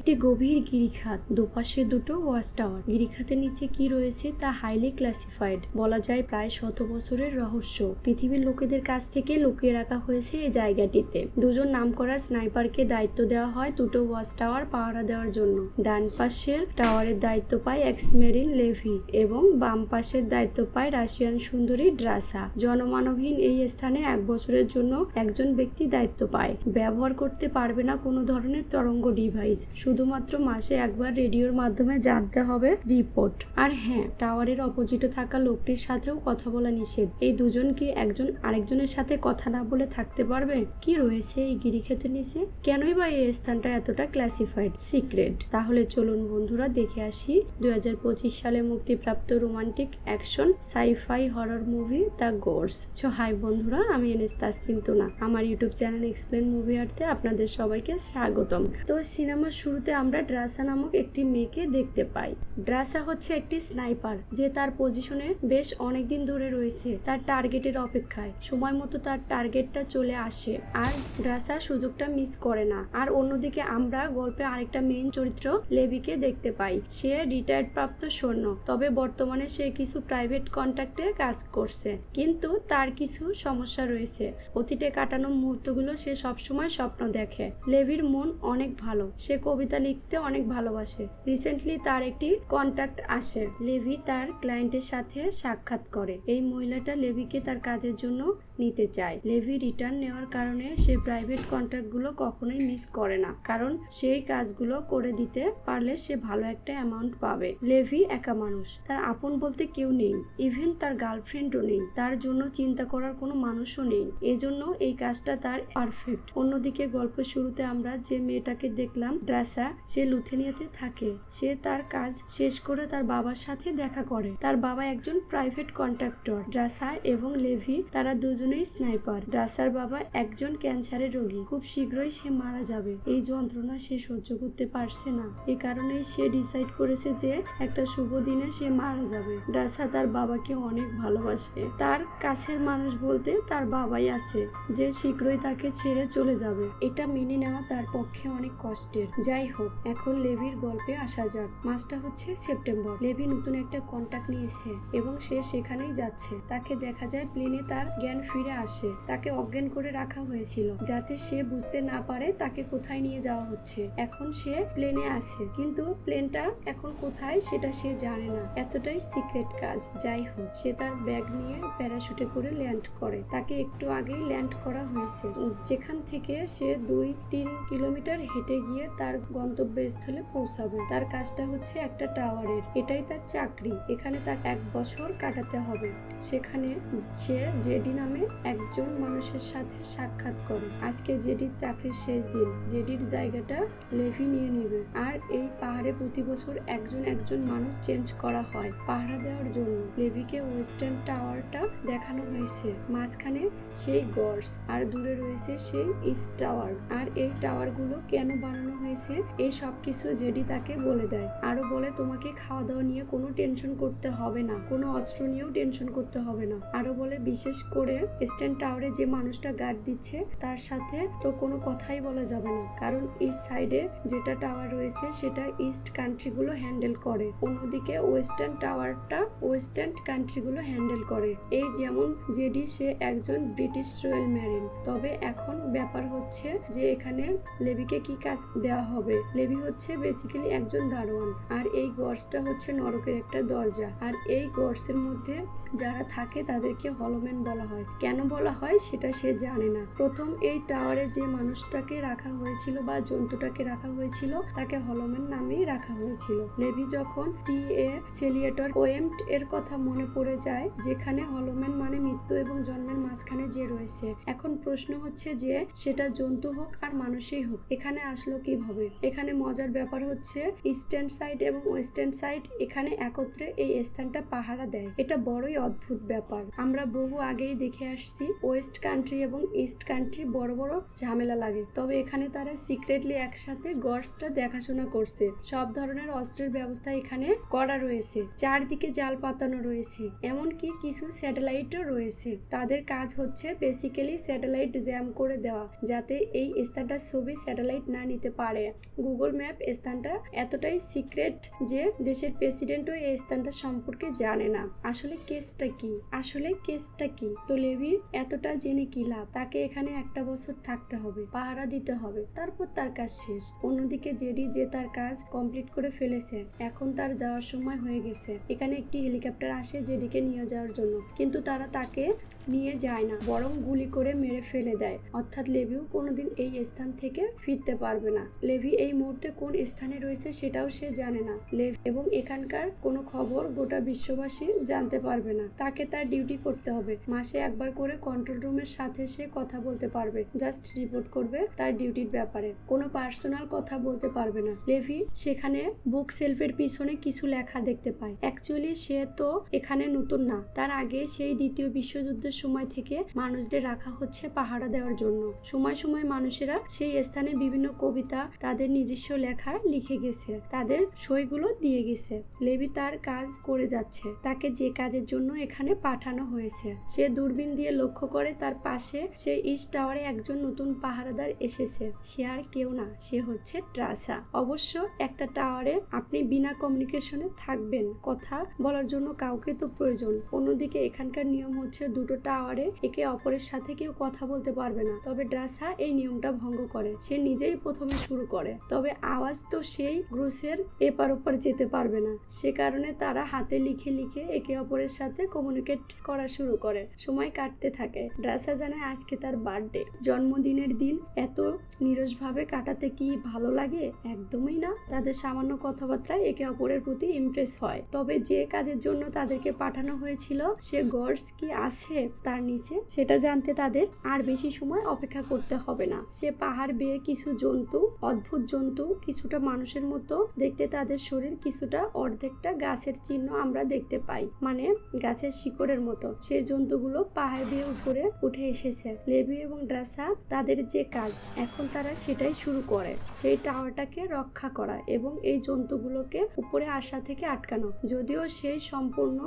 একটি গভীর গিরিখাত, দুপাশে দুটো ওয়াচ টাওয়ার। গিরিখাতের নিচে কি রয়েছে তা হাইলি ক্লাসিফাইড বলা যায় প্রায় শত বছরের রহস্য। পৃথিবীর লোকেদের কাছ থেকে লুকিয়ে রাখা হয়েছে এই জায়গাটিতে। দুজন নামকরা স্নাইপারকে দায়িত্ব দেওয়া হয় দুটো ওয়াচ টাওয়ার পাহারা দেওয়ার জন্য। ডান পাশের টাওয়ারের দায়িত্ব পায় এক্সমেরিন লেভি এবং বাম পাশের দায়িত্ব পায় রাশিয়ান সুন্দরী ড্রাসা। জনমানবহীন এই স্থানে এক বছরের জন্য একজন ব্যক্তি দায়িত্ব পায়। ব্যবহার করতে পারবে না কোনো ধরনের তরঙ্গ ডিভাইস শুধুমাত্র মাসে একবার রেডিওর মাধ্যমে জানতে হবে রিপোর্ট। আর হ্যাঁ টাওয়ারের অপোজিটে থাকা লোকটির সাথেও কথা বলা নিষেধ। এই দুজন কি একজন আরেকজনের সাথে কথা না বলে থাকতে পারবে? কি রয়েছে এই গিরিক্ষেতের নিচে? কেনই বা এই স্থানটা এতটা ক্লাসিফাইড সিক্রেট তাহলে চলুন বন্ধুরা, দেখে আসি। দুই হাজার পঁচিশ সালে মুক্তিপ্রাপ্ত romantic action, sci-fi horror movie, the gorge so hi বন্ধুরা, আমি এনএস তাসলিম তোনা। আমার ইউটিউব চ্যানেল এক্সপ্লেন মুভি আর্টে আপনাদের সবাইকে স্বাগতম। তো সিনেমার শুরুতে আমরা ড্রাসা নামক একটি মেয়েকে দেখতে পাই। ড্রাসা হচ্ছে একটি স্নাইপার, যে তার পজিশনে বেশ অনেকদিন ধরে রয়েছে। তার টার্গেটের অপেক্ষায়, সময় মতো তার টার্গেটটা চলে আসে। আর ড্রাসা সুযোগটা মিস করে না। আর অন্যদিকে আমরা গল্পে আরেকটা মেইন চরিত্র লেবিকে দেখতে পাই। সে রিটায়ার্ড প্রাপ্ত সৈন্য তবে বর্তমানে সে কিছু প্রাইভেট কন্ট্রাক্টে কাজ করছে। কিন্তু তার কিছু সমস্যা রয়েছে। অতীতে কাটানো মুহূর্তগুলো সে সবসময় স্বপ্ন দেখে। লেভির মন অনেক ভালো। সে কবিতা লিখতে অনেক ভালোবাসে। রিসেন্টলি তার একটি কন্ট্যাক্ট আসে। লেভি তার ক্লায়েন্টের সাথে সাক্ষাৎ করে। এই মহিলাটা লেভিকে তার কাজের জন্য নিতে চায়। লেভি রিটার্ন নেওয়ার কারণে সে প্রাইভেট কন্ট্রাক্টগুলো কখনোই মিস করে না। কারণ সেই কাজগুলো করে দিতে পারলে সে ভালো একটা অ্যামাউন্ট পাবে। লেভি একা মানুষ। তার আপন বলতে কেউ নেই। ইভেন তার গার্লফ্রেন্ডও নেই। তার জন্য চিন্তা করার কোনো মানুষও নেই। এজন্য এই কাজটা তার পারফেক্ট অন্যদিকে গল্প শুরুতে আমরা যে মেয়েটাকে দেখলাম ড্রাসা সে লুথেনিয়াতে থাকে, সে তার কাজ শেষ করে তার বাবার সাথে দেখা করে। তার বাবা একজন প্রাইভেট কন্ট্রাক্টর ড্রাসা এবং লেভি। তারা দুজনেই স্নাইপার। ড্রাসার বাবা একজন ক্যান্সারের রোগী। খুব শীঘ্রই সে মারা যাবে। এই যন্ত্রণা সে সহ্য করতে পারছে না। এ কারণেই সে ডিসাইড করেছে যে একটা শুভ দিনে সে মারা যাবে। ড্রাসা তার বাবাকে অনেক ভালোবাসে। তার কাছের মানুষ বলতে তার বাবাই আছে, যে শীঘ্রই তাকে ছেড়ে চলে যাবে। এটা মেনে নেওয়া তার পক্ষে অনেক কষ্টের। যাই হোক, এখন লেভির গল্পে আসা যাক। মাসটা হচ্ছে সেপ্টেম্বর। লেভি নতুন একটা কন্ট্যাক্ট নিয়েছে এবং সে সেখানেই যাচ্ছে। তাকে দেখা যায় প্লেনে তার জ্ঞান ফিরে আসে। তাকে অজ্ঞান করে রাখা হয়েছিল যাতে সে বুঝতে না পারে তাকে কোথায় নিয়ে যাওয়া হচ্ছে। এখন সে প্লেনে আছে। কিন্তু প্লেনটা এখন কোথায় সেটা সে জানে না। এতটাই সিক্রেট কাজ। যাই হোক, সে তার ব্যাগ নিয়ে প্যারাশুটে করে ল্যান্ড করে। তাকে একটু আগেই ল্যান্ড করা হয়েছে। যেখান থেকে সে দুই তিন কিলোমিটার হেঁটে গিয়ে তার গন্তব্যস্থলে পৌঁছাবে। তার কাজটা হচ্ছে একটা টাওয়ারের। এটাই তার চাকরি। এখানে তার এক বছর কাটাতে হবে। সেখানে সে জেডি নামে একজন মানুষের সাথে সাক্ষাৎ করে। আজকে জেডির চাকরির শেষ দিন। জেডির জায়গাটা লেভি নিয়ে নিবে। আর এই পাহাড়ে প্রতি বছর একজন একজন মানুষ চেঞ্জ করা হয় পাহারা দেওয়ার জন্য। লেভিকে ওয়েস্টার্ন টাওয়ারটা দেখানো হয়েছে। মাঝখানে সেই গর্স আর দূরে রয়েছে সেই ইস্ট টাওয়ার। আর এই টাওয়ারগুলো কেন বানানো হয়েছে এই সব কিছু জেডি তাকে বলে দেয়। আরও বলে, তোমাকে খাওয়া দাওয়া নিয়ে কোনো টেনশন করতে হবে না, কোনো অস্ত্র নিয়েও টেনশন করতে হবে না। আরও বলে, বিশেষ করে ইস্টার্ন টাওয়ারে যে মানুষটা গার্ড দিচ্ছে, তার সাথে তো কোনো কথাই বলা যাবে না। কারণ ইস্ট সাইডে যেটা টাওয়ার রয়েছে, সেটা ইস্ট কান্ট্রিগুলো হ্যান্ডেল করে। অন্যদিকে ওয়েস্টার্ন টাওয়ারটা ওয়েস্টার্ন কান্ট্রিগুলো হ্যান্ডেল করে। এই যেমন জেডি, সে একজন ব্রিটিশ রয়্যাল ম্যারিন। তবে এখন ব্যাপার হচ্ছে যে এখানে লেবিকে কি কাজ দেওয়া হবে? লেবি হচ্ছে বেসিক্যালি একজন দারোয়ান। আর এই গর্সটা হচ্ছে নরকের একটা দরজা। আর এই গর্সের মধ্যে যারা থাকে তাদেরকে হলম্যান বলা হয়। কেন বলা হয় সেটা সে জানে না। প্রথম এই টাওয়ারে যে মানুষটাকে রাখা হয়েছিল বা জন্তুটাকে রাখা হয়েছিল, তাকে হলম্যান নামেই রাখা হয়েছিল। লেভি যখন টি এ সেলিয়েটর ওয়েম্ট এর কথা মনে পড়ে যায়, যেখানে হলম্যান মানে মৃত্যু এবং জন্মের মাঝখানে যে রয়েছে। এখন প্রশ্ন হচ্ছে যে সেটা জন্তু হোক আর মানুষই হোক, এখানে আসলো কীভাবে? এখানে মজার ব্যাপার হচ্ছে, ইস্টার্ন সাইড এবং ওয়েস্টার্ন সাইড এখানে একত্রে এই স্থানটা পাহারা দেয়। এটা বড়ই অদ্ভুত ব্যাপার। আমরা বহু আগেই দেখে আসছি, ওয়েস্ট কান্ট্রি এবং ইস্ট কান্ট্রি বড় বড় ঝামেলা লাগে। তবে এখানে তারা সিক্রেটলি একসাথে গডসটা দেখাশোনা করছে। সব ধরনের অস্ত্রের ব্যবস্থা এখানে করা রয়েছে। চারদিকে জাল পাতানো রয়েছে। এমনকি কিছু স্যাটেলাইটও রয়েছে। তাদের কাজ হচ্ছে বেসিক্যালি স্যাটেলাইট জ্যাম করে দেওয়া, যাতে এই স্থানটার ছবি স্যাটেলাইট না নিতে পারে। গুগল ম্যাপ স্থানটা এতটাই সিক্রেট যে দেশের প্রেসিডেন্টও এই স্থানটা সম্পর্কে জানে না। আসলে কেসটা কি? আসলে কেসটা কি? তো লেভি, এতটা জেনে কি লাভ? তাকে এখানে একটা বছর থাকতে হবে, পাহারা দিতে হবে, তারপর তার কাজ শেষ। অন্যদিকে জেডি যে তার কাজ কমপ্লিট করে ফেলেছে, এখন তার যাওয়ার সময় হয়ে গেছে। এখানে একটি হেলিকপ্টার আসে জেডিকে নিয়ে যাওয়ার জন্য, কিন্তু তারা তাকে নিয়ে যায় না, বরং গুলি করে মেরে ফেলে দেয়। অর্থাৎ লেভিও কোনোদিন এই স্থান থেকে ফিরতে পারবে না। লেভি এই মুহূর্তে কোন স্থানে রয়েছে সেটাও সে জানে না। লেভ এবং এখানকার কোনো খবর গোটা বিশ্ববাসী জানতে পারবে না। তাকে তার ডিউটি করতে হবে। মাসে একবার করে কন্ট্রোল রুমের সাথে সে কথা বলতে পারবে। জাস্ট রিপোর্ট করবে তার ডিউটির ব্যাপারে। কোনো পার্সোনাল কথা বলতে পারবে না। লেভি সেখানে বুক সেলফের পিছনে কিছু লেখা দেখতে পায়। অ্যাকচুয়ালি সে তো এখানে নতুন না। তার আগে সেই দ্বিতীয় বিশ্বযুদ্ধের সময় থেকে মানুষদের রাখা হচ্ছে পাহারা দেওয়ার জন্য। সময় সময় মানুষেরা সেই স্থানে বিভিন্ন কবিতা তাদের নিজস্ব লেখা লিখে গেছে, তাদের সইগুলো দিয়ে গেছে। লেবি তার কাজ করে যাচ্ছে, তাকে যে কাজের জন্য এখানে পাঠানো হয়েছে। সে দূরবীন দিয়ে লক্ষ্য করে তার পাশে সে ইস্ট টাওয়ারে একজন নতুন পাহারাদার এসেছে। সে আর কেউ না, সে হচ্ছে ট্রাসা। অবশ্য একটা টাওয়ারে আপনি বিনা কমিউনিকেশনে থাকবেন, কথা বলার জন্য কাউকে তো প্রয়োজন। অন্যদিকে এখানকার নিয়ম হচ্ছে দুটো টাওয়ারে একে অপরের সাথে কেউ কথা বলতে পারবে না। তবে ড্রাসা এই নিয়মটা ভঙ্গ করে। সে নিজেই প্রথমে শুরু করে। তবে আওয়াজ তো সেই গ্রুসের এপার ওপার যেতে পারবে না। সে কারণে তারা হাতে লিখে লিখে একে অপরের সাথে কমিউনিকেট করা শুরু করে। সময় কাটতে থাকে। ড্রাসা জানে আজকে তার বার্থডে। জন্মদিনের দিন এত নিরসভাবে কাটাতে কি ভালো লাগে? একদমই না। তাদের সামান্য কথাবার্তায় একে অপরের প্রতি ইমপ্রেস হয়। তবে যে কাজের জন্য তাদেরকে পাঠানো হয়েছিল, সে গডস কি আছে তার নিচে? সেটা জানতে তাদের আর বেশি সময় অপেক্ষা করতে হবে না। সে পাহাড় বেয়ে কিছু জন্তু, অদ্ভুত জন্তু কিছুটা মানুষের মতো দেখতে তাদের শরীর কিছুটা অর্ধেকটা গাছের চিহ্ন আমরা দেখতে পাই মানে গাছের শিকড়ের মতো। সেই জন্তুগুলো পাহাড় দিয়ে উপরে উঠে এসেছে। লেবি এবং ড্রাসা তাদের যে কাজ, এখন তারা সেটাই শুরু করে। সেই টাওয়ারটাকে রক্ষা করা এবং এই জন্তুগুলোকে উপরে আসা থেকে আটকানো। যদিও সেই সম্পূর্ণ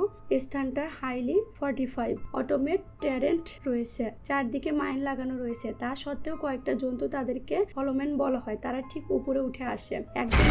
স্থানটা হাইলি ফর্টিফাইভ অটোমেট ট্যারেন্ট রয়েছে। চারদিকে মাইন লাগানো রয়েছে। তা সত্ত্বেও কয়েকটা জন্তু তাদেরকে ফলোমেন বলা হয়। তারা ঠিক উপরে উঠে আসে। একদম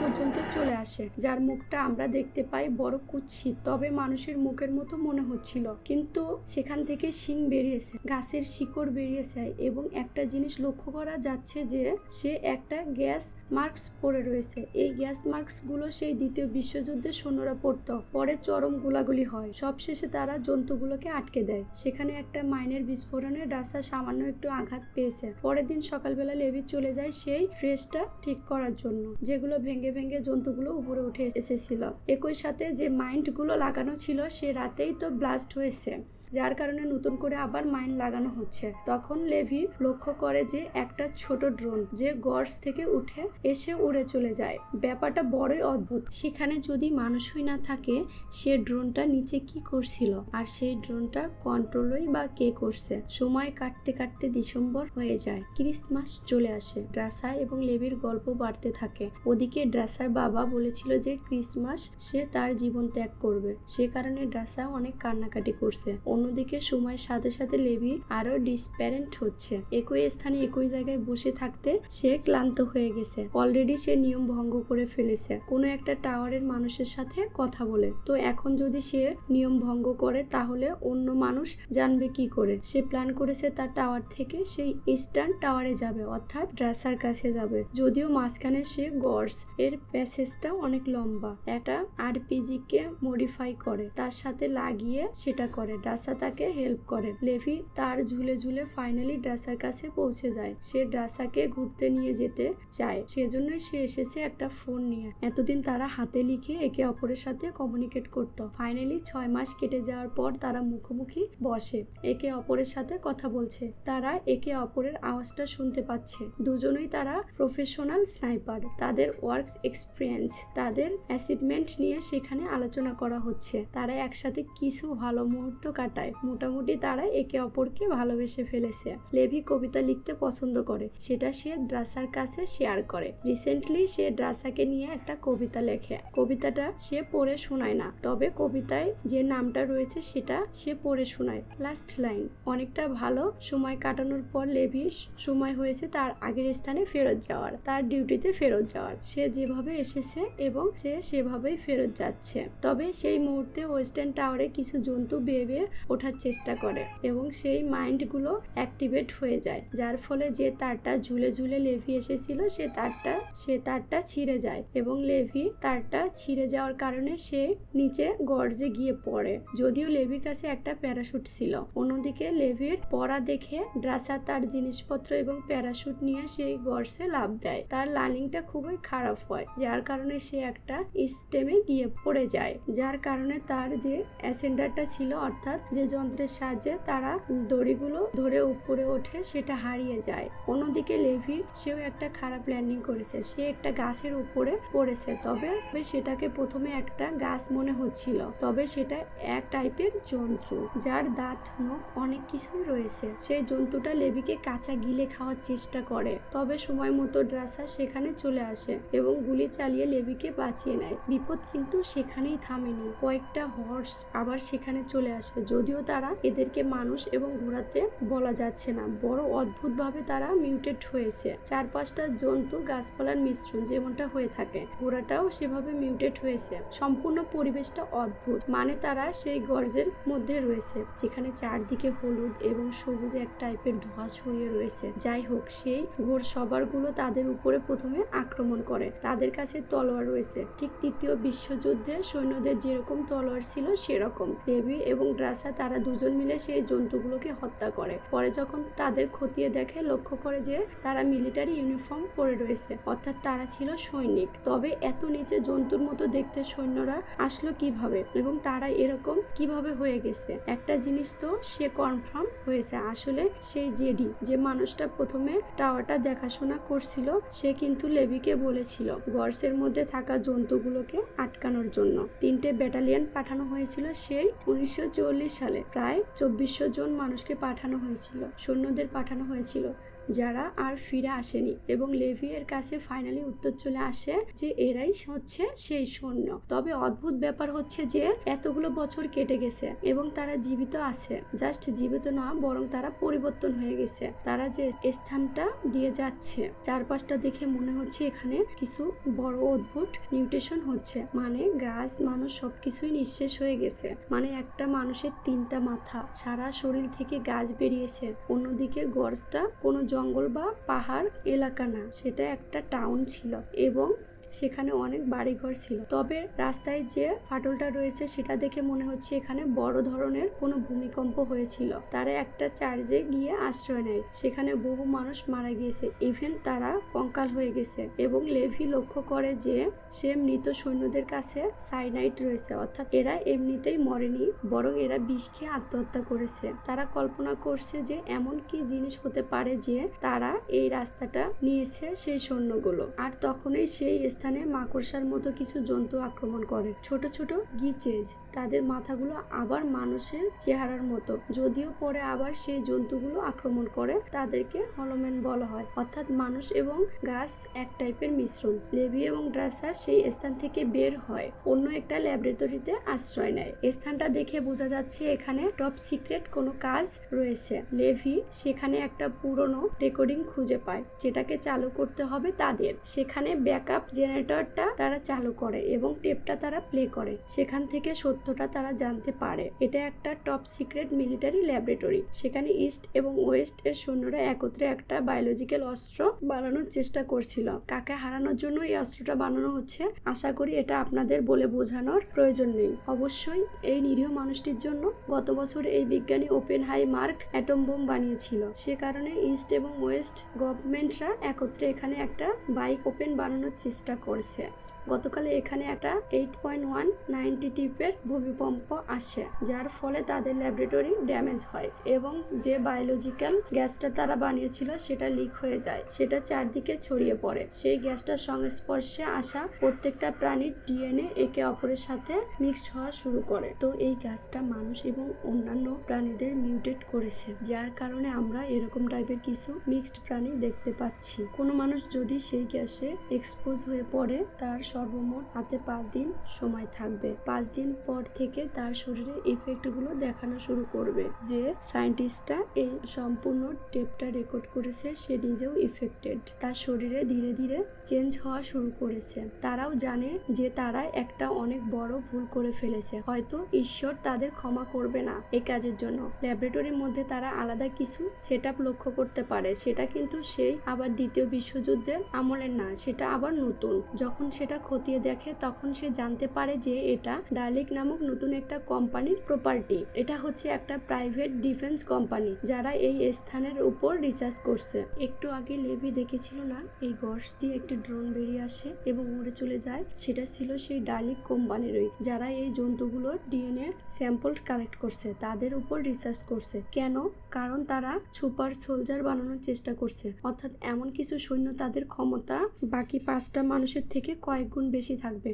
পর্যন্ত চলে আসে, যার মুখটা আমরা দেখতে পাই বড় কুচ্ছি তবে মানুষের মুখের মতো মনে হচ্ছিল। কিন্তু সেখান থেকে শিং বেরিয়েছে, গাছের শিকড় বেরিয়েছে এবং একটা জিনিস লক্ষ্য করা যাচ্ছে যে সে একটা গ্যাস মার্কস পরে রয়েছে। এই গ্যাস মার্কসগুলো সেই দ্বিতীয় বিশ্বযুদ্ধে সৈন্যরা পড়তো। পরে চরম গোলাগুলি হয়। সবশেষে তারা জন্তুগুলোকে আটকে দেয়। সেখানে একটা মাইনের বিস্ফোরণে রাস্তা সামান্য একটু আঘাত পেয়েছে। পরের দিন সকালবেলা লেভি চলে যায় সেই ফ্রেশটা ঠিক করার জন্য, যেগুলো ভেঙে ভেঙে জন্তুগুলো উপরে উঠে এসেছিল। একই সাথে যে মাইন্ডগুলো লাগানো ছিল, সে রাতেই তো ব্লাস্ট হয়েছে। যার কারণে নতুন করে আবার মাইন লাগানো হচ্ছে। তখন লেভি লক্ষ্য করে যে একটা ছোট ড্রোন যে গর্স থেকে উঠে এসে উড়ে চলে যায়। ব্যাপারটা বড়ই অদ্ভুত। সেখানে যদি মানুষই না থাকে, সে ড্রোনটা নিচে কি করছিল? আর সেই ড্রোনটা কন্ট্রোলই বা কে করছে? সময় কাটতে কাটতে ডিসেম্বর হয়ে যায়। ক্রিসমাস চলে আসে। ড্রাসা এবং লেভির গল্প বাড়তে থাকে। ওদিকে ড্রাসার বাবা বলেছিল যে ক্রিসমাস সে তার জীবন ত্যাগ করবে। সে কারণে ড্রাসা অনেক কান্নাকাটি করছে। অন্যদিকে সময়ের সাথে সাথে লেভি আরও ডিসপ্যারেন্ট হচ্ছে। একই স্থানে একই জায়গায় বসে থাকতে সে ক্লান্ত হয়ে গেছে। অলরেডি সে নিয়ম ভঙ্গ করে ফেলেছে। কোনো একটা টাওয়ারের মানুষের সাথে কথা বলে। তো এখন যদি সে নিয়ম ভঙ্গ করে, তাহলে অন্য মানুষ জানবে কি করে? সে প্ল্যান করেছে তার টাওয়ার থেকে সেই ইস্টার্ন টাওয়ারে যাবে, অর্থাৎ ড্রাসার কাছে যাবে। যদিও মাঝখানে সে গর্স, এর প্যাসেজটা অনেক লম্বা। একটা আরপিজি কে মডিফাই করে, তার সাথে লাগিয়ে সেটা করে। ড্রাসা তাকে হেল্প করে। লেভি তার ঝুলে ঝুলে ফাইনালি ড্রাসার কাছে পৌঁছে যায়। সে ড্রাসাকে ঘুরতে নিয়ে যেতে চায়। সেজন্যই সে এসেছে একটা ফোন নিয়ে। এতদিন তারা হাতে লিখে একে অপরের সাথে কমিউনিকেট করত। ফাইনালি ছয় মাস কেটে যাওয়ার পর তারা মুখোমুখি বসে। একে অপরের সাথে কথা বলছে। তারা একে অপরের আওয়াজটা শুনতে পাচ্ছে। দুজনেই তারা প্রফেশনাল স্নাইপার তাদের ওয়ার্কস এক্সপিরিয়েন্স তাদের অ্যাচিভমেন্ট নিয়ে সেখানে আলোচনা করা হচ্ছে। তারা একসাথে কিছু ভালো মুহূর্ত কাটায় কাটায় মোটামুটি তারা একে অপরকে ভালোবেসে ফেলেছে। লেভি কবিতা লিখতে পছন্দ করে। সেটা সে ড্রাসার কাছে শেয়ার করে। রিসেন্টলি সে ড্রাসাকে নিয়ে একটা কবিতা লেখে। কবিতাটা সে পড়ে শোনায় না। তবে কবিতায় যে নামটা রয়েছে সেটা সে পড়ে শোনায়। Last line. অনেকটা ভালো সময় কাটানোর পর লেভি সময় হয়েছে তার আগের স্থানে ফেরত যাওয়ার। তার ডিউটিতে ফেরত যাওয়ার। সে যেভাবে এসেছে এবং সে সেভাবেই ফেরত যাচ্ছে। তবে সেই মুহূর্তে ওয়েস্টার্ন টাওয়ারে কিছু জন্তু বেয়ে বেয়ে ওঠার চেষ্টা করে এবং সেই মাইন্ডগুলো অ্যাক্টিভেট হয়ে যায়, যার ফলে যে তারটা ঝুলে ঝুলে লেভি এসেছিল সে তারটা সে তারটা ছিঁড়ে যায় এবং লেভি তারটা ছিঁড়ে যাওয়ার কারণে সে নিচে গর্জে গিয়ে পড়ে। যদিও লেভির কাছে একটা প্যারাশুট ছিল, অন্যদিকে লেভির পড়া দেখে ড্রাসা তার জিনিসপত্র এবং প্যারাশুট নিয়ে সেই গর্জে লাভ দেয়। তার লার্নিংটা খুবই খারাপ হয়, যার কারণে সে একটা স্টেমে গিয়ে পড়ে যায়, যার কারণে তার যে অ্যাসেন্ডারটা ছিল অর্থাৎ যে যন্ত্রের সাহায্যে তারা দড়িগুলো ধরে উপরে ওঠে, সেটা হারিয়ে যায়। অন্যদিকে লেভি, সেও একটা খারাপ ল্যান্ডিং করেছে। সে একটা গাছের উপরে পড়েছে, তবে সেটাকে প্রথমে একটা গাছ মনে হচ্ছিল। তবে সেটা এক টাইপের জন্তু যার দাঁত, নখ অনেক কিছুই রয়েছে। সেই জন্তুটা লেভিকে কাঁচা গিলে খাওয়ার চেষ্টা করে। তবে সময় মতো ড্রাসা সেখানে চলে আসে এবং গুলি চালিয়ে লেভিকে বাঁচিয়ে নেয়। বিপদ কিন্তু সেখানেই থামেনি। কয়েকটা হর্স আবার সেখানে চলে আসে যদিও তারা এদেরকে মানুষ এবং ঘোড়াতে বলা যাচ্ছে না, বড় অদ্ভুতভাবে তারা মিউটেট হয়েছে। চার পাঁচটা জন্তু, গাছপালার মিশ্রণ যেমনটা হয়ে থাকে, ঘোড়াটাও সেভাবে মিউটেট হয়েছে। সম্পূর্ণ পরিবেশটা অদ্ভুত মানে তারা সেই গর্জের মধ্যে রয়েছে, যেখানে চারদিকে হলুদ এবং সবুজ এক টাইপের ধোঁয়া ছড়িয়ে রয়েছে। যাই হোক, সেই ঘোর সবারগুলো তাদের উপরে প্রথমে আক্রমণ করে। তাদের কাছে তলোয়ার রয়েছে। ঠিক তৃতীয় বিশ্বযুদ্ধে সৈন্যদের যেরকম তলোয়ার ছিল, সেরকম। লেভি এবং ড্রাসা তারা দুজন মিলে সেই জন্তুগুলোকে হত্যা করে। পরে যখন তাদের খতিয়ে দেখে, লক্ষ্য করে যে তারা মিলিটারি ইউনিফর্ম পরে রয়েছে, অর্থাৎ তারা ছিল সৈনিক। তবে এত নিচে জন্তুর মতো দেখতে সৈন্যরা আসলো কীভাবে এবং তারা এরকম কীভাবে হয়ে গেছে? একটা জিনিস তো সে কনফার্ম হয়েছে, আসলে সেই জেডি যে মানুষটা প্রথমে টাওয়ারটা দেখাশোনা করছিল, সে কিন্তু লেভিকে বলেছিল গর্সের মধ্যে থাকা জন্তুগুলোকে আটকানোর জন্য। তিনটে ব্যাটালিয়ান পাঠানো হয়েছিল সেই উনিশশো চল্লিশ সালে প্রায় চব্বিশশো জন মানুষকে পাঠানো হয়েছিল সৈন্যদের পাঠানো হয়েছিল। যারা আর ফিরে আসেনি এবং লেভি এর কাছে ফাইনালি উত্তর চলে আসে যে এরাই হচ্ছে সেই সৈন্য। তবে অদ্ভুত ব্যাপার হচ্ছে যে এতগুলো বছর কেটে গেছে এবং তারা জীবিত আছে। জাস্ট জীবিত না, বরং তারা পরিবর্তন হয়ে গেছে। তারা যে স্থানটা দিয়ে যাচ্ছে, চারপাশটা দেখে মনে হচ্ছে এখানে কিছু বড় অদ্ভুত নিউট্রিশন হচ্ছে। মানে গাছ, মানুষ সবকিছুই নিঃশেষ হয়ে গেছে। মানে একটা মানুষের তিনটা মাথা, সারা শরীর থেকে গাছ বেরিয়েছে। অন্যদিকে গর্জটা কোনো জঙ্গল বা পাহাড় এলাকা না সেটা একটা টাউন ছিল এবং সেখানে অনেক বাড়িঘর ছিল। তবে রাস্তায় যে ফাটলটা রয়েছে সেটা দেখে মনে হচ্ছে এখানে বড় ধরনের কোনো ভূমিকম্প হয়েছিল। তারা একটা চার্জে গিয়ে আশ্রয় নেয়। সেখানে বহু মানুষ মারা গিয়েছে। ইভেন তারা কঙ্কাল হয়ে গেছে এবং লেভি লক্ষ্য করে যে সে মৃত সৈন্যদের কাছে সাইনাইট রয়েছে। অর্থাৎ এরা এমনিতেই মরেনি, বরং এরা বিষ খেয়ে আত্মহত্যা করেছে। তারা কল্পনা করছে যে এমন কি জিনিস হতে পারে যে তারা এই রাস্তাটা নিয়েছে সেই সৈন্যগুলো। আর তখনই সেই স্থানে মাকড়সার মতো কিছু জন্তু আক্রমণ করে। ছোট ছোট গিচেজ। তাদের মাথাগুলো আবার মানুষের চেহারার মতো। যদিও পরে আবার সেই জন্তুগুলো আক্রমণ করে, তাদেরকে হলমেন বলা হয়। অর্থাৎ মানুষ এবং গাছ এক টাইপের মিশ্রণ। লেভি এবং ড্রাসার সেই স্থান থেকে বের হয়, অন্য একটা ল্যাবরেটরিতে আশ্রয় নেয়। স্থানটা দেখে বোঝা যাচ্ছে এখানে টপ সিক্রেট কোনো কাজ রয়েছে। লেভি সেখানে একটা পুরনো রেকর্ডিং খুঁজে পায়, যেটাকে চালু করতে হবে তাদের। সেখানে ব্যাকআপ জেনারেটরটা তারা চালু করে এবং টেপটা তারা প্লে করে। সেখান থেকে সত্যটা তারা জানতে পারে। এটা একটা টপ সিক্রেট মিলিটারি ল্যাবরেটরি সেখানে ইস্ট এবং ওয়েস্ট এর সৈন্যরা একত্রে একটা বায়োলজিক্যাল অস্ত্র বানানোর চেষ্টা করছিল। কাকে হারানোর জন্য এই অস্ত্রটা বানানো হচ্ছে, আশা করি এটা আপনাদের বলে বোঝানোর প্রয়োজন নেই। অবশ্যই এই নিরীহ মানুষটির জন্য গত বছর এই বিজ্ঞানী Oppenheimer atom bomb বানিয়েছিল। সে কারণে ইস্ট এবং ওয়েস্ট গভর্নমেন্টরা একত্রে এখানে একটা বাইক ওপেন বানানোর চেষ্টা করেছে। গতকালে এখানে একটা এইট পয়েন্ট ওয়ান নাইনটি টিপের ভূমিকম্প আসে, যার ফলে তাদের ল্যাবরেটরি ড্যামেজ হয় এবং যে বায়োলজিক্যাল গ্যাসটা তারা বানিয়েছিল সেটা লিক হয়ে যায়, সেটা চারদিকে ছড়িয়ে পড়ে। সেই গ্যাসটার সংস্পর্শে আসা প্রত্যেকটা প্রাণীর ডিএনএ একে অপরের সাথে মিক্সড হওয়া শুরু করে। তো এই গ্যাসটা মানুষ এবং অন্যান্য প্রাণীদের মিউটেট করেছে, যার কারণে আমরা এরকম টাইপের কিছু মিক্সড প্রাণী দেখতে পাচ্ছি। কোনো মানুষ যদি সেই গ্যাসে এক্সপোজ হয়ে পড়ে, তার সর্বমোট হাতে পাঁচ দিন সময় থাকবে। পাঁচ দিন পর থেকে তার শরীরে ইফেক্টগুলো দেখানো শুরু করবে যে সায়েন্টিস্টটা এই সম্পূর্ণ টেপটা রেকর্ড করেছে, সে নিজেও ইফেক্টেড তার শরীরে ধীরে ধীরে চেঞ্জ হওয়া শুরু করেছে। তারাও জানে যে তারা একটা অনেক বড় ভুল করে ফেলেছে। হয়তো ঈশ্বর তাদের ক্ষমা করবে না এই কাজের জন্য। ল্যাবরেটরির মধ্যে তারা আলাদা কিছু সেট লক্ষ্য করতে পারে। সেটা কিন্তু সেই আবার দ্বিতীয় বিশ্বযুদ্ধের আমলের না, সেটা আবার নতুন। যখন সেটা খতিয়ে দেখে তখন সে জানতে পারে যে এটা ডালিক নামক নতুন একটা কোম্পানির প্রপার্টি এটা হচ্ছে একটা প্রাইভেট ডিফেন্স কোম্পানি যারা এই স্থানের উপর রিসার্চ করছে। একটু আগে লেভি দেখেছিল না, এই গস দিয়ে একটি ড্রোন বেরিয়ে আসে এবং উড়ে চলে যায়? সেটা ছিল সেই ডালিক কোম্পানিরই, যারা এই জন্তুগুলোর ডিএনএ স্যাম্পল কালেক্ট করছে, তাদের উপর রিসার্চ করছে। কেন? কারণ তারা সুপার সোলজার বানানোর চেষ্টা করছে। অর্থাৎ এমন কিছু সৈন্য তাদের ক্ষমতা বাকি পাঁচটা মানুষের থেকে কয়েক গুণ বেশি থাকবে।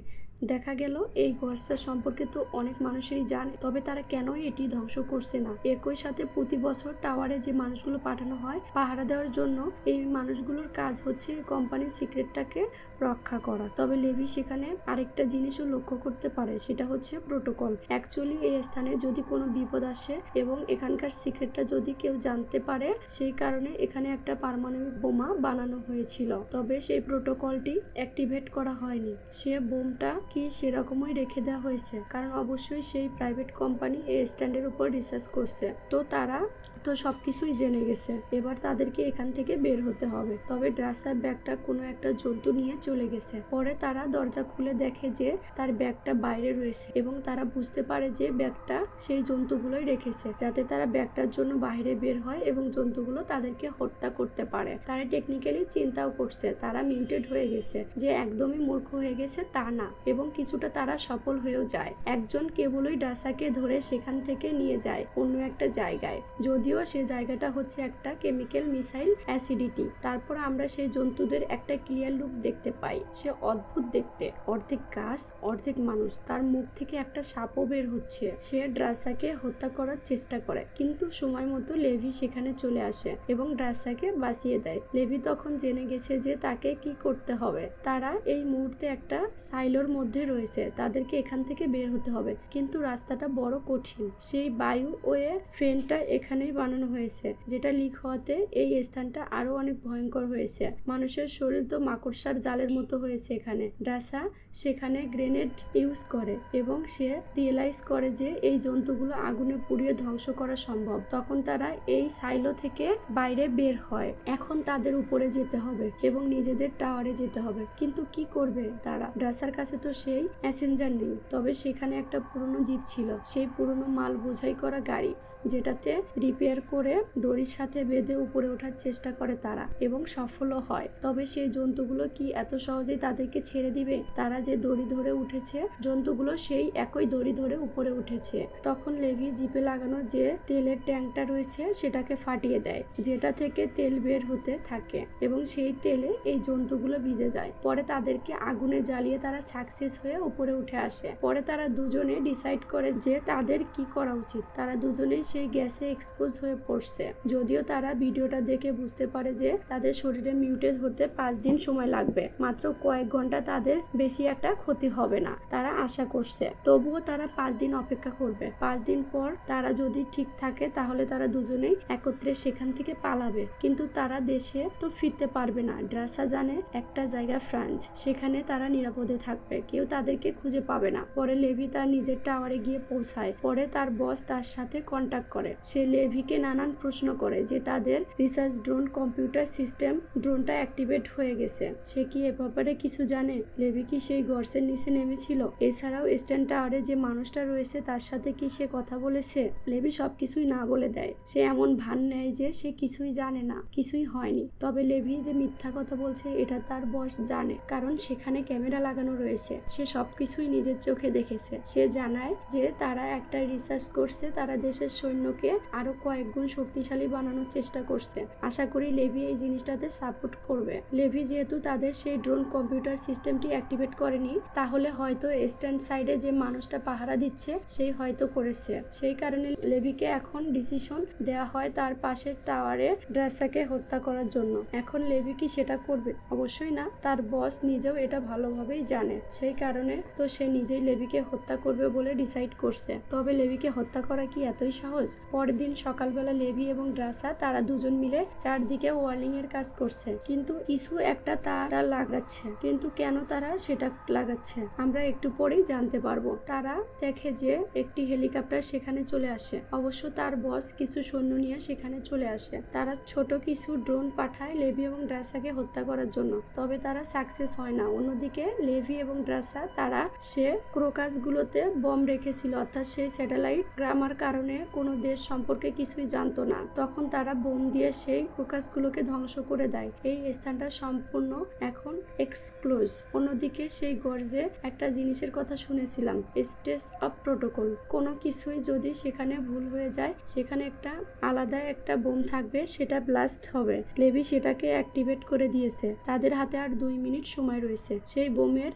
দেখা গেল, এই গসটা সম্পর্কে তো অনেক মানুষই জানে, তবে তারা কেনই এটি ধ্বংস করছে না? একই সাথে প্রতি বছর টাওয়ারে যে মানুষগুলো পাঠানো হয়, পাহারা দেওয়ার জন্য এই মানুষগুলোর কাজ হচ্ছে কোম্পানির সিক্রেটটাকে রক্ষা করা। তবে লেভি সেখানে আরেকটা জিনিসও লক্ষ্য করতে পারে, সেটা হচ্ছে প্রোটোকল। অ্যাকচুয়ালি এই স্থানে যদি কোনো বিপদ আসে এবং এখানকার সিক্রেটটা যদি কেউ জানতে পারে, সেই কারণে এখানে একটা পারমাণবিক বোমা বানানো হয়েছিল। তবে সেই প্রোটোকলটি অ্যাক্টিভেট করা হয়নি। সে বোমটা কি সেরকমই রেখে দেওয়া হয়েছে। কারণ অবশ্যই সেই প্রাইভেট কোম্পানি এই স্ট্যান্ডের উপর রিসার্চ করছে। তো তারা তো সব কিছুই জেনে গেছে। এবার তাদেরকে এখান থেকে বের হতে হবে। তবে ড্রাসার ব্যাগটা কোনো একটা জন্তু নিয়ে চলে গেছে। পরে তারা দরজা খুলে দেখে যে তার ব্যাগটা বাইরে রয়েছে এবং তারা বুঝতে পারে যে ব্যাগটা সেই জন্তুগুলোই রেখেছে। যাতে তারা ব্যাগটার জন্য বাইরে বের হয় এবং জন্তুগুলো তাদেরকে হত্যা করতে পারে। তারা টেকনিক্যালি চিন্তাও করছে। তারা মিউটেড হয়ে গেছে যে একদমই মূর্খ হয়ে গেছে তা না। এবং কিছুটা তারা সফল হয়েও যায়। একজন কেবলই ডাসাকে ধরে সেখান থেকে নিয়ে যায় অন্য একটা জায়গায়। যদিও সে জায়গাটা হচ্ছে একটা কেমিক্যাল মিসাইল অ্যাসিডিটি। তারপর আমরা সেই জন্তুদের একটা ক্লিয়ার লুক দেখতে পাই। সে অদ্ভুত দেখতে। অর্ধেক গাছ, অর্ধেক মানুষ। তার মুখ থেকে একটা সাপও বের হচ্ছে। সে ড্রাসাকে হত্যা করার চেষ্টা করে। কিন্তু সময় মতো লেভি সেখানে চলে আসে এবং ড্রাসাকে বাঁচিয়ে দেয়। লেভি তখন জেনে গেছে যে তাকে কি করতে হবে। তারা এই মুহূর্তে একটা সাইলোর মধ্যে রয়েছে, তাদেরকে এখান থেকে বের হতে হবে। কিন্তু রাস্তাটা বড় কঠিন। সেই বায়ু ওয়ে ফ্রেনটা এখানেই বানানো হয়েছে, যেটা লিক হওয়াতে এই স্থানটা আরও অনেক ভয়ঙ্কর হয়েছে। মানুষের শরীর তো মাকড়সার জালের মতো হয়েছে এখানে। ডাসা সেখানে গ্রেনেড ইউজ করে এবং সে রিয়েলাইজ করে যে এই জন্তুগুলো আগুনে পুড়িয়ে ধ্বংস করা সম্ভব। তখন তারা এই সাইলো থেকে বাইরে বের হয়। এখন তাদের উপরে যেতে হবে এবং নিজেদের টাওয়ারে যেতে হবে। কিন্তু কি করবে তারা? ড্রাসার কাছে তো সেই প্যাসেঞ্জার নেই। তবে সেখানে একটা পুরনো জিপ ছিল। সেই পুরনো মাল বোঝাই করা গাড়ি, যেটাতে রিপেয়ার করে দড়ির সাথে বেঁধে উপরে ওঠার চেষ্টা করে তারা এবং সফলও হয়। তবে সেই জন্তুগুলো কি এত সহজেই তাদেরকে ছেড়ে দিবে? তারা যে দড়ি ধরে উঠেছে, জন্তুগুলো সেই একই দড়ি ধরে উপরে উঠেছে। তখন লেভি জিপে লাগানো যে তেলের ট্যাঙ্কটা রয়েছে, সেটাকে ফাটিয়ে দেয়, যেটা থেকে তেল বের হতে থাকে এবং সেই তেলে এই জন্তুগুলো ভিজে যায়। পরে তাদেরকে আগুনে জ্বালিয়ে তারা সাকসেস হয়ে উপরে উঠে আসে। পরে তারা দুজনে ডিসাইড করে যে তাদের কি করা উচিত। তারা দুজনেই সেই গ্যাসে এক্সপোজ হয়ে পড়ছে। যদিও তারা ভিডিওটা দেখে বুঝতে পারে যে তাদের শরীরে মিউটেড হতে পাঁচ দিন সময় লাগবে। মাত্র কয়েক ঘণ্টা তাদের বেশি একটা ক্ষতি হবে না, তারা আশা করছে। তবুও তারা পাঁচ দিন অপেক্ষা করবে। পাঁচ দিন পর তারা যদি ঠিক থাকে, তাহলে তারা দুজনেই একত্রে সেখান থেকে পালাবে। কিন্তু তারা দেশে তো ফিরতে পারবে না। ড্রাসা জানে একটা জায়গা ফ্রান্স। সেখানে তারা নিরাপদে থাকবে। কেউ তাদেরকে খুঁজে পাবে না। পরে লেভি তার নিজের টাওয়ারে গিয়ে পৌঁছায়। পরে তার বস তার সাথে কন্ট্যাক্ট করে। সে লেভিকে নানান প্রশ্ন করে যে তাদের রিসার্চ ড্রোন কম্পিউটার সিস্টেম ড্রোনটা অ্যাক্টিভেট হয়ে গেছে। সে কি এ ব্যাপারে কিছু জানে? লেভি কি সেই গর্সের নিচে নেমেছিল? এছাড়াও স্ট্যান্ড টাওয়ারে যে মানুষটা রয়েছে তার সাথে কি সে কথা বলেছে? লেভি সবকিছুই না বলে দেয়। সে এমন ভান নেয় যে সে কিছুই জানে না, কিছুই হয়নি। তবে লেভি যে মিথ্যা কথা বলছে, এটা তার বস জানে। কারণ সেখানে ক্যামেরা লাগানো রয়েছে। সে সবকিছুই নিজের চোখে দেখেছে। সে জানায় যে তারা একটা রিসার্চ করছে, তারা দেশের সৈন্যকে আরও কয়েক গুণ শক্তিশালী বানানোর চেষ্টা করছে। আশা করি লেভি এই জিনিসটাতে সাপোর্ট করবে। লেভি যেহেতু তাদের সেই ড্রোন কম্পিউটার সিস্টেমটি অ্যাক্টিভেট করেনি, তাহলে হয়তো স্ট্যান্ড সাইডে যে মানুষটা পাহারা দিচ্ছে, সেই হয়তো করেছে। সেই কারণে লেভিকে এখন ডিসিশন দেওয়া হয় তার পাশের টাওয়ারে ড্রাসাকে হত্যা করার জন্য। এখন লেভি কি সেটা করবে? অবশ্যই না। তার বস নিজেও এটা ভালোভাবেই জানে। সেই কারণে তো সে নিজেই লেভিকে হত্যা করবে বলে ডিসাইড করছে। তবে লেভিকে হত্যা করা কি এতই সহজ? পরের দিন সকালবেলা লেভি এবং ড্রাসা তারা দুজন মিলে চারদিকে ওয়ার্লিং এর কাজ করছে। কিন্তু কিছু একটা তারা লাগাচ্ছে। কিন্তু কেন তারা সেটা লাগাচ্ছে? আমরা একটু পরেই জানতে পারব। তারা দেখে যে একটি হেলিকপ্টার সেখানে চলে আসে। অবশ্য তার বস কিছু সৈন্য নিয়ে সেখানে চলে আসে। তারা ছোট কিছু ড্রোন পাঠায় লেভি এবং ড্রাসাকে হত্যা করার জন্য। তবে তারা সাকসেস হয় না। অন্যদিকে লেভি এবং ড্রাসা তারা সে ক্রোকাসগুলোতে বম রেখেছিল। অর্থাৎ সেই স্যাটেলাইট গ্রামার কারণে কোনো দেশ সম্পর্কে কিছুই জানতো না। তখন তারা বোম দিয়ে সেই ক্রোকাসগুলোকে ধ্বংস করে দেয়। এই স্থানটা সম্পূর্ণ এখন এক্সক্লোজ অন্যদিকে সেই গর্জে একটা জিনিসের কথা শুনেছিলাম, স্টেজ অফ প্রোটোকল। কোনো কিছুই যদি সেখানে ভুল হয়ে যায়, সেখানে একটা আলাদা একটা বোম থাকবে, সেটা ব্লাস্ট হবে। লেভি সেটাকে অ্যাক্টিভেট করে দিয়েছে। তাদের হাতে আর দুই মিনিট সময় রয়েছে। সেই বোমের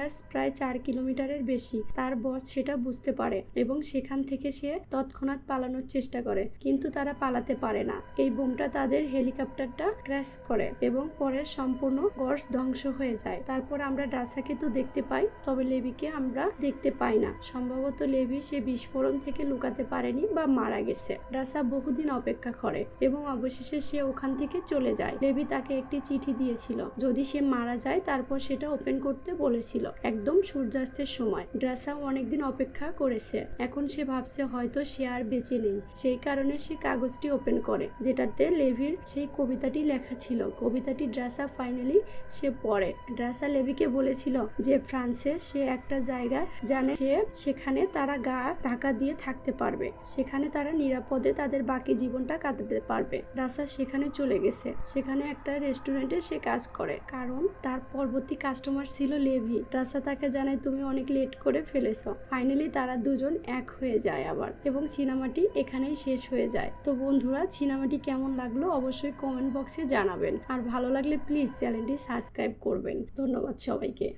রেডিয়াস প্রায় চার কিলোমিটারের বেশি। তার বস সেটা বুঝতে পারে এবং সেখান থেকে সে তৎক্ষণাৎ পালানোর চেষ্টা করে, কিন্তু তারা পালাতে পারে না। এই বোমটা তাদের হেলিকপ্টারটা ক্র্যাশ করে এবং পরে সম্পূর্ণ গর্স ধ্বংস হয়ে যায়। তারপর আমরা ডাসাকে তো দেখতে পাই, তবে লেবিকে আমরা দেখতে পাই না। সম্ভবত লেবি সে বিস্ফোরণ থেকে লুকাতে পারেনি বা মারা গেছে। ডাসা বহুদিন অপেক্ষা করে এবং অবশেষে সে ওখান থেকে চলে যায়। লেভি তাকে একটি চিঠি দিয়েছিল। যদি সে মারা যায়, তারপর সেটা ওপেন করতে বলেছিল। একদম সূর্যাস্তের সময়। ড্রাসা অনেকদিন অপেক্ষা করেছে। এখন সে ভাবছে হয়তো সে আর বেঁচে নেই। সেই কারণে সে কাগজটি ওপেন করে, যেটাতে লেভির সেই কবিতাটি লেখা ছিল। কবিতাটি ড্রাসা ফাইনালি সে পড়ে। ড্রাসা লেভিকে বলেছিল যে ফ্রান্সে সে একটা জায়গা জানে সে, সেখানে তারা গা ঢাকা দিয়ে থাকতে পারবে। সেখানে তারা নিরাপদে তাদের বাকি জীবনটা কাটাতে পারবে। রাসা সেখানে চলে গেছে। সেখানে একটা রেস্টুরেন্টে সে কাজ করে। কারণ তার পরবর্তী কাস্টমার ছিল লেভি। রাসা তাকে জানায়, তুমি অনেক লেট করে ফেলেছ। ফাইনালি তারা দুজন এক হয়ে যায় আবার এবং সিনেমাটি এখানেই শেষ হয়ে যায়। তো বন্ধুরা, সিনেমাটি কেমন লাগল অবশ্যই কমেন্ট বক্সে জানাবেন। আর ভালো লাগলে প্লিজ চ্যানেলটি সাবস্ক্রাইব করবেন। ধন্যবাদ সবাইকে।